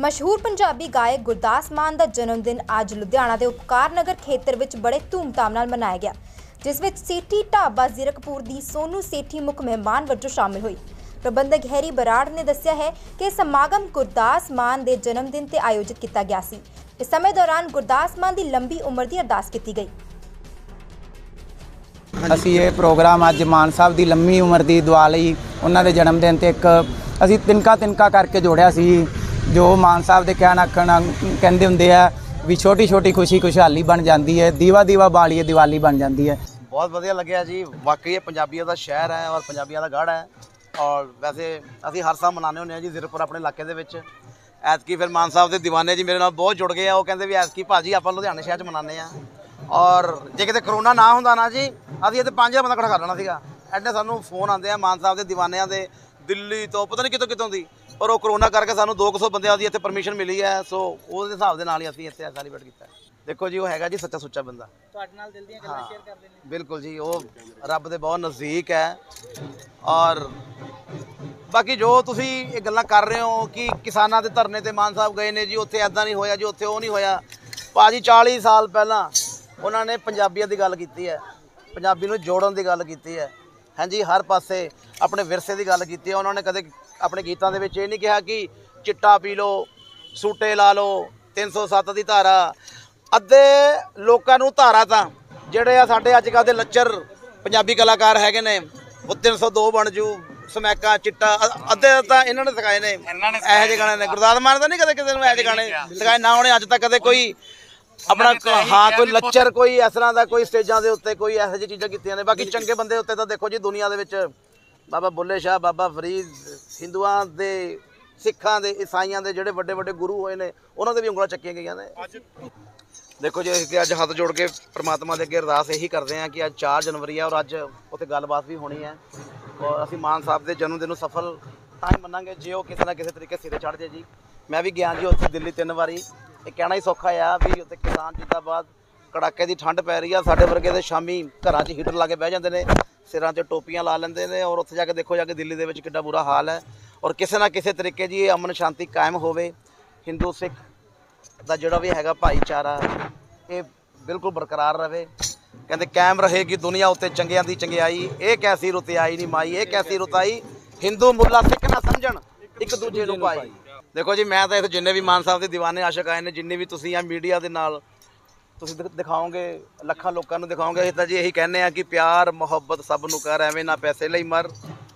ਮਸ਼ਹੂਰ ਪੰਜਾਬੀ ਗਾਇਕ ਗੁਰਦਾਸ ਮਾਨ ਦਾ ਜਨਮ ਦਿਨ ਅੱਜ ਲੁਧਿਆਣਾ ਦੇ ਉਪਕਾਰ ਨਗਰ ਖੇਤਰ ਵਿੱਚ ਬੜੇ ਧੂਮਧਾਮ ਨਾਲ ਮਨਾਇਆ ਗਿਆ, ਜਿਸ ਵਿੱਚ ਸੇਠੀ ਢਾਬਾ ਜ਼ੀਰਕਪੁਰ ਦੀ ਸੋਨੂ ਸੇਠੀ ਮੁੱਖ ਮਹਿਮਾਨ ਵਜੋਂ ਸ਼ਾਮਿਲ ਹੋਈ। ਪ੍ਰਬੰਧਕ ਹੈਰੀ ਬਰਾੜ ਨੇ ਦੱਸਿਆ ਹੈ ਕਿ ਇਹ ਸਮਾਗਮ ਗੁਰਦਾਸ ਮਾਨ ਦੇ ਜਨਮ ਦਿਨ ਤੇ ਆਯੋਜਿਤ ਕੀਤਾ ਗਿਆ ਸੀ। ਇਸ ਸਮੇਂ ਦੌਰਾਨ ਗੁਰਦਾਸ ਮਾਨ ਦੀ ਲੰਬੀ ਉਮਰ ਦੀ ਅਰਦਾਸ ਕੀਤੀ ਗਈ। ਅਸੀਂ ਇਹ ਪ੍ਰੋਗਰਾਮ ਅੱਜ ਮਾਨ ਸਾਹਿਬ ਦੀ ਲੰਮੀ ਉਮਰ ਦੀ ਦੁਆ ਲਈ ਉਹਨਾਂ ਦੇ ਜਨਮ ਦਿਨ ਤੇ ਇੱਕ ਅਸੀਂ ਤਿਨਕਾ ਤਿਨਕਾ ਕਰਕੇ ਜੋੜਿਆ ਸੀ। ਜੋ ਮਾਨ ਸਾਹਿਬ ਦੇ ਕਹਿਣ ਆਖਣ ਕਹਿੰਦੇ ਹੁੰਦੇ ਆ ਵੀ ਛੋਟੀ ਛੋਟੀ ਖੁਸ਼ੀ ਖੁਸ਼ਹਾਲੀ ਬਣ ਜਾਂਦੀ ਹੈ, ਦੀਵਾ ਦੀਵਾ ਬਾਲੀਏ ਦੀਵਾਲੀ ਬਣ ਜਾਂਦੀ ਹੈ। ਬਹੁਤ ਵਧੀਆ ਲੱਗਿਆ ਜੀ। ਵਾਕਈ ਇਹ ਪੰਜਾਬੀਆਂ ਦਾ ਸ਼ਹਿਰ ਹੈ ਔਰ ਪੰਜਾਬੀਆਂ ਦਾ ਗੜ੍ਹ ਹੈ। ਔਰ ਵੈਸੇ ਅਸੀਂ ਹਰ ਸਾਲ ਮਨਾਉਂਦੇ ਹੁੰਦੇ ਹਾਂ ਜੀ ਜ਼ੀਰਕਪੁਰ ਆਪਣੇ ਇਲਾਕੇ ਦੇ ਵਿੱਚ। ਐਤਕੀ ਫਿਰ ਮਾਨ ਸਾਹਿਬ ਦੇ ਦੀਵਾਨੇ ਜੀ ਮੇਰੇ ਨਾਲ ਬਹੁਤ ਜੁੜ ਗਏ ਆ। ਉਹ ਕਹਿੰਦੇ ਵੀ ਐਤਕੀ ਭਾਜੀ ਆਪਾਂ ਲੁਧਿਆਣੇ ਸ਼ਹਿਰ 'ਚ ਮਨਾਉਂਦੇ ਆ ਔਰ ਜੇ ਕਿਤੇ ਕਰੋਨਾ ਨਾ ਹੁੰਦਾ ਨਾ ਜੀ, ਅਸੀਂ ਇੱਥੇ 5000 ਬੰਦਾ ਖੜਾ ਕਰ ਲੈਣਾ ਸੀਗਾ। ਐਡੇ ਸਾਨੂੰ ਫੋਨ ਆਉਂਦੇ ਆ ਮਾਨ ਸਾਹਿਬ ਦੇ ਦੀਵਾਨਿਆਂ ਦੇ। ਦਿੱਲੀ ਤੋਂ ਪਤਾ ਨਹੀਂ ਕਿਤੋਂ ਕਿਤੋਂ ਦੀ। ਪਰ ਉਹ ਕਰੋਨਾ ਕਰਕੇ ਸਾਨੂੰ 200 ਬੰਦਿਆਂ ਦੀ ਇੱਥੇ ਪਰਮਿਸ਼ਨ ਮਿਲੀ ਹੈ ਸੋ ਉਹਦੇ ਹਿਸਾਬ ਦੇ ਨਾਲ ਹੀ ਅਸੀਂ ਇੱਥੇ ਸੈਲੀਬ੍ਰੇਟ ਕੀਤਾ। ਦੇਖੋ ਜੀ ਉਹ ਹੈਗਾ ਜੀ ਸੱਚਾ ਸੁੱਚਾ ਬੰਦਾ। ਤੁਹਾਡੇ ਨਾਲ ਦਿਲ ਦੀਆਂ ਗੱਲਾਂ ਸ਼ੇਅਰ ਕਰਦੇ ਨੇ। ਬਿਲਕੁਲ ਜੀ ਉਹ ਰੱਬ ਦੇ ਬਹੁਤ ਨਜ਼ਦੀਕ ਹੈ। ਔਰ ਬਾਕੀ ਜੋ ਤੁਸੀਂ ਇਹ ਗੱਲਾਂ ਕਰ ਰਹੇ ਹੋ ਕਿ ਕਿਸਾਨਾਂ ਦੇ ਧਰਨੇ ਤੇ ਮਾਨ ਸਾਹਿਬ ਗਏ ਨੇ ਜੀ ਉੱਥੇ ਐਦਾਂ ਨਹੀਂ ਹੋਇਆ ਜੀ ਉੱਥੇ ਉਹ ਨਹੀਂ ਹੋਇਆ। ਭਾਜੀ 40 ਸਾਲ ਪਹਿਲਾਂ ਉਹਨਾਂ ਨੇ ਪੰਜਾਬੀਆਂ ਦੀ ਗੱਲ ਕੀਤੀ ਹੈ। ਪੰਜਾਬੀ ਨੂੰ ਜੋੜਨ ਦੀ ਗੱਲ ਕੀਤੀ ਹੈ। ਹਾਂਜੀ ਹਰ ਪਾਸੇ ਆਪਣੇ ਵਿਰਸੇ ਦੀ ਗੱਲ ਕੀਤੀ ਹੈ। ਉਹਨਾਂ ਨੇ ਕਦੇ ਆਪਣੇ ਗੀਤਾਂ ਦੇ ਵਿੱਚ ਇਹ ਨਹੀਂ ਕਿਹਾ ਕਿ ਚਿੱਟਾ ਪੀ ਲਓ ਸੂਟੇ ਲਾ ਲਓ 307 ਦੀ ਧਾਰਾ। ਅੱਧੇ ਲੋਕਾਂ ਨੂੰ ਧਾਰਾ ਤਾਂ ਜਿਹੜੇ ਆ ਸਾਡੇ ਅੱਜ ਕੱਲ੍ਹ ਦੇ ਲੱਚਰ ਪੰਜਾਬੀ ਕਲਾਕਾਰ ਹੈਗੇ ਨੇ ਉਹ 302 ਬਣ ਜੂ ਸਮੈਕਾ ਚਿੱਟਾ ਅੱਧੇ ਤਾਂ ਇਹਨਾਂ ਨੇ ਸਿਖਾਏ ਨੇ। ਇਹੋ ਜਿਹੇ ਗਾਣੇ ਨੇ। ਗੁਰਦਾਸ ਮਾਨ ਤਾਂ ਨਹੀਂ ਕਦੇ ਕਿਸੇ ਨੂੰ ਇਹੋ ਜਿਹੇ ਗਾਣੇ ਸਿਖਾਏ ਨਾ ਉਹਨੇ ਅੱਜ ਤੱਕ ਕਦੇ ਕੋਈ ਆਪਣਾ ਹਾਂ ਕੋਈ ਲੱਚਰ ਕੋਈ ਇਸ ਤਰ੍ਹਾਂ ਦਾ ਕੋਈ ਸਟੇਜਾਂ ਦੇ ਉੱਤੇ ਕੋਈ ਇਹੋ ਜਿਹੀ ਚੀਜ਼ਾਂ ਕੀਤੀਆਂ ਨੇ। ਬਾਕੀ ਚੰਗੇ ਬੰਦੇ ਉੱਤੇ ਤਾਂ ਦੇਖੋ ਜੀ ਦੁਨੀਆ ਦੇ ਵਿੱਚ ਬਾਬਾ ਬੁੱਲੇ ਸ਼ਾਹ ਬਾਬਾ ਫਰੀਦ ਹਿੰਦੂਆਂ ਦੇ ਸਿੱਖਾਂ ਦੇ ਈਸਾਈਆਂ ਦੇ ਜਿਹੜੇ ਵੱਡੇ ਵੱਡੇ ਗੁਰੂ ਹੋਏ ਨੇ ਉਹਨਾਂ ਦੇ ਵੀ ਉਂਗਲਾਂ ਚੱਕੀਆਂ ਗਈਆਂ ਨੇ। ਦੇਖੋ ਜੀ ਅਸੀਂ ਅੱਜ ਹੱਥ ਜੋੜ ਕੇ ਪ੍ਰਮਾਤਮਾ ਦੇ ਅੱਗੇ ਅਰਦਾਸ ਇਹੀ ਕਰਦੇ ਹਾਂ ਕਿ ਅੱਜ 4 ਜਨਵਰੀ ਹੈ ਔਰ ਅੱਜ ਉੱਥੇ ਗੱਲਬਾਤ ਵੀ ਹੋਣੀ ਹੈ। ਔਰ ਅਸੀਂ ਮਾਨ ਸਾਹਿਬ ਦੇ ਜਨਮ ਦਿਨ ਨੂੰ ਸਫਲ ਤਾਂ ਹੀ ਮੰਨਾਂਗੇ ਜੇ ਉਹ ਕਿਸੇ ਨਾ ਕਿਸੇ ਤਰੀਕੇ ਸਿਰੇ ਚੜ ਜਾਏ ਜੀ। ਮੈਂ ਵੀ ਗਿਆ ਜੀ ਉੱਥੇ ਦਿੱਲੀ ਤਿੰਨ ਵਾਰੀ। ਇਹ ਕਹਿਣਾ ਹੀ ਸੌਖਾ ਆ ਵੀ ਉੱਥੇ ਕਿਸਾਨ ਜਿੰਦਾਬਾਦ ਕੜਾਕੇ ਦੀ ਠੰਡ ਪੈ ਰਹੀ ਆ, ਸਾਡੇ ਵਰਗੇ ਦੇ ਸ਼ਾਮੀ ਘਰਾਂ 'ਚ ਹੀਟਰ ਲਾ ਕੇ ਬਹਿ ਜਾਂਦੇ ਨੇ, ਸਿਰਾਂ 'ਤੇ ਟੋਪੀਆਂ ਲਾ ਲੈਂਦੇ ਨੇ ਔਰ ਉੱਥੇ ਜਾ ਕੇ ਦੇਖੋ ਜਾ ਕੇ ਦਿੱਲੀ ਦੇ ਵਿੱਚ ਕਿੱਡਾ ਬੁਰਾ ਹਾਲ ਹੈ। ਔਰ ਕਿਸੇ ਨਾ ਕਿਸੇ ਤਰੀਕੇ ਜੀ ਇਹ ਅਮਨ ਸ਼ਾਂਤੀ ਕਾਇਮ ਹੋਵੇ, ਹਿੰਦੂ ਸਿੱਖ ਦਾ ਜਿਹੜਾ ਵੀ ਹੈਗਾ ਭਾਈਚਾਰਾ, ਇਹ ਬਿਲਕੁਲ ਬਰਕਰਾਰ ਰਵੇ ਕਹਿੰਦੇ ਕਾਇਮ ਰਹੇਗੀ ਦੁਨੀਆ ਉੱਤੇ ਚੰਗਿਆਂ ਦੀ ਚੰਗਿਆਈ, ਇਹ ਕੈਸੀ ਰੁਤਿਆਈ ਨਹੀਂ ਮਾਈ, ਇਹ ਕੈਸੀ ਰੁੱਤ ਆਈ, ਹਿੰਦੂ ਮੁੱਲਾ ਸਿੱਖ ਨਾ ਸਮਝਣ, ਇੱਕ ਦੂਜੇ ਨੂੰ ਭਾਈ। ਦੇਖੋ ਜੀ, ਮੈਂ ਤਾਂ ਇੱਥੇ ਜਿੰਨੇ ਵੀ ਮਾਨ ਸਾਹਿਬ ਦੇ دیਵਾਨੇ ਆਸ਼ਕ ਆਏ ਨੇ, ਜਿੰਨੇ ਵੀ ਤੁਸੀਂ ਆ ਮੀਡੀਆ ਦੇ ਨਾਲ, ਤੁਸੀਂ ਦਿਖਾਓਗੇ, ਲੱਖਾਂ ਲੋਕਾਂ ਨੂੰ ਦਿਖਾਓਗੇ, ਅਸੀਂ ਤਾਂ ਜੀ ਇਹੀ ਕਹਿੰਦੇ ਆ ਕਿ ਪਿਆਰ, ਮੁਹੱਬਤ ਸਭ ਨੂੰ ਕਰ, ਐਵੇਂ ਨਾ ਪੈਸੇ ਲਈ ਮਰ,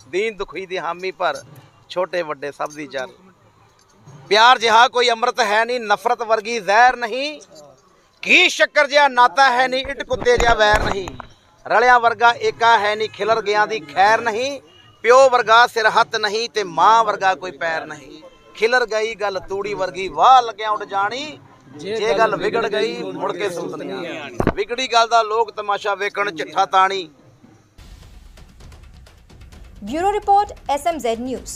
ਦੀਨ ਦੁਖੀ ਦੀ ਹਾਮੀ ਪਰ ਛੋਟੇ ਵੱਡੇ ਸਭ ਦੀ ਜਰ। ਪਿਆਰ ਜਿਹਾ ਕੋਈ ਅੰਮ੍ਰਿਤ ਹੈ ਨਹੀਂ, ਨਫ਼ਰਤ ਵਰਗੀ ਜ਼ਹਿਰ ਨਹੀਂ। ਕੀ ਸ਼ੱਕਰ ਜਿਹਾ ਨਾਤਾ ਹੈ ਨਹੀਂ, ਇਟ ਕੁੱਤੇ ਜਿਹਾ ਵੈਰ ਨਹੀਂ। ਰਲਿਆਂ ਵਰਗਾ ਏਕਾ ਹੈ ਨਹੀਂ, ਖਿਲਰ ਗਿਆ ਦੀ ਖੈਰ ਨਹੀਂ। ਪਿਓ ਵਰਗਾ ਸਿਰਹੱਤ ਨਹੀਂ ਤੇ ਮਾਂ ਵਰਗਾ ਕੋਈ ਪੈਰ ਨਹੀਂ। ਖਿਲਰ ਗਈ ਗੱਲ ਤੂੜੀ ਵਰਗੀ ਵਾਹ ਲੱਗਿਆ ਉੱਡ ਜਾਣੀ। ਜੇ ਗੱਲ ਵਿਗੜ ਗਈ ਮੁੜ ਕੇ ਆਣੀ ਵਿਗੜੀ ਗੱਲ ਦਾ ਲੋਕ ਤਮਾਸ਼ਾ ਵੇਖਣ ਚਿੱਠਾ ਤਾਣੀ। Bureau report SMZ news.